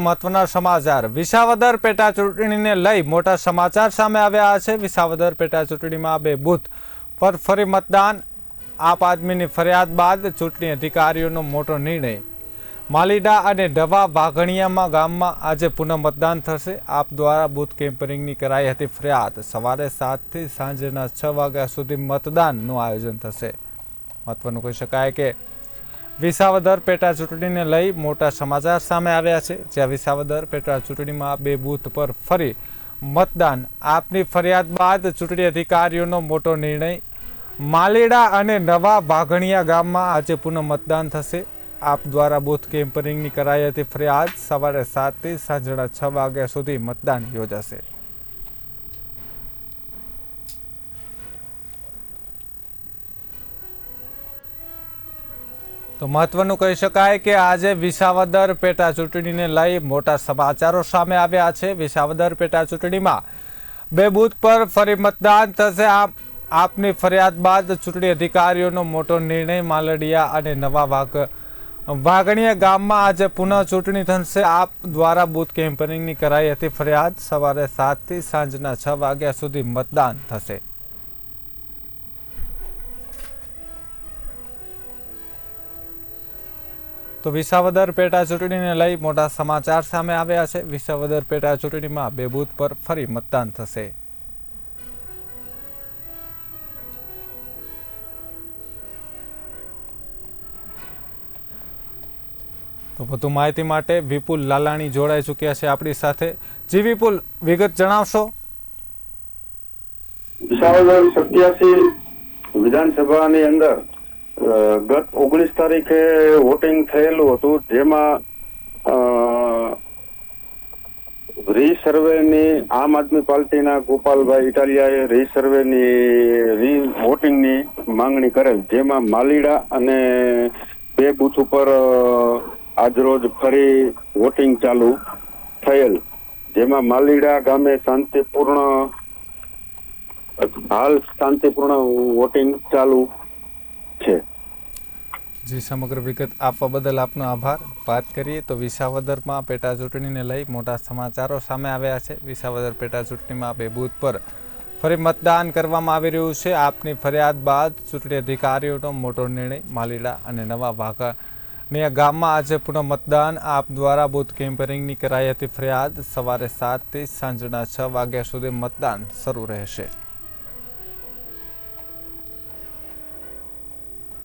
મહત્વના સમાચાર. વિસાવદર પેટા ચૂંટણીને લઈ મોટા સમાચાર સામે આવ્યા છે. વિસાવદર પેટા ચૂંટણીમાં બે બૂથ. પર ફરી મતદાન, આપ આદમીની ફરિયાદ બાદ ચૂંટણી અધિકારીઓનો મોટો નિર્ણય. માલીડા અને ડવા વાઘણિયામાં ગામમાં આજે પુનઃ મતદાન થશે. આપ દ્વારા બૂથ કેમ્પરિંગની કરાઈ હતી ફરિયાદ. સવારે સાતથી સાંજના છ વાગ્યા સુધી મતદાનનું આયોજન થશે. મહત્વનું કહી શકાય કે વિસાવદર પેટા ચૂંટણીને લઈ મોટા સમાચાર સામે આવ્યા છે. જ્યાં વિસાવદર પેટા ચૂંટણીમાં બે બૂથ પર ફરી મતદાન. આપની ફરિયાદ બાદ ચૂંટણી અધિકારીઓનો મોટો નિર્ણય. માલેડા અને નવા વાઘણિયા ગામમાં આજે પુનઃ મતદાન થશે. આપ દ્વારા બૂથ કેમ્પરિંગની કરાઈ હતી ફરિયાદ. સવારે સાતથી સાંજના છ વાગ્યા સુધી મતદાન યોજાશે. તો મહત્વનું કહી શકાય કે આજે વિસાવદર પેટા ચૂંટણીને લઈ મોટા સમાચારો સામે આવ્યા છે. વિસાવદર પેટા ચૂંટણીમાં બે બૂથ પર ફરી મતદાન થશે. આપ આપની ફરિયાદ બાદ ચૂંટણી અધિકારીઓનો મોટો નિર્ણય માલડિયા અને નવા વાઘ વાઘણીયા ગામમાં આજે પુનઃ ચૂંટણી થશે. આપ દ્વારા બૂથ કેમ્પરિંગની કરાઈ હતી ફરિયાદ. સવારે સાતથી સાંજના છ વાગ્યા સુધી મતદાન થશે. તો વિસાવદર પેટા ચૂંટણીને લઈ મોટા સમાચાર સામે આવ્યા છે. વિસાવદર પેટા ચૂંટણીમાં બે બૂથ પર ફરી મતદાન થશે. તો વધુ માહિતી માટે વિપુલ લાલાણી જોડાઈ ચૂક્યા છે આપણી સાથે. જી વિપુલ, વિગત જણાવશો? વિસાવદર સત્યાસી વિધાનસભાની અંદર ગત ઓગણીસ તારીખે વોટિંગ થયેલું હતું જેમાં અ, રી સર્વેની આમ આદમી પાર્ટીના ગોપાલભાઈ ઇટાલિયાએ રી સર્વેની રી વોટિંગની માંગણી કરેલ જેમાં માલીડા અને બે બુથ ઉપર આજરોજ ફરી વોટિંગ ચાલુ થયેલ જેમાં માલીડા ગામે શાંતિપૂર્ણ હાલ શાંતિપૂર્ણ વોટિંગ ચાલુ જી, સમગ્ર વિગત આપવા બદલ આપનો આભાર. વાત કરીએ તો વિસાવદરમાં પેટા ચૂંટણીને લઈ મોટા સમાચારો સામે આવ્યા છે. વિસાવદર પેટા ચૂંટણીમાં બે બૂથ પર ફરી મતદાન કરવામાં આવી રહ્યું છે. આપની ફરિયાદ બાદ ચૂંટણી અધિકારીઓનો મોટો નિર્ણય માલીડા અને નવા વાઘાની ગામમાં આજે પુનઃ મતદાન. આપ દ્વારા બૂથ કેમ્પરિંગની કરાઈ હતી ફરિયાદ. સવારે સાતથી સાંજના છ વાગ્યા સુધી મતદાન શરૂ રહેશે.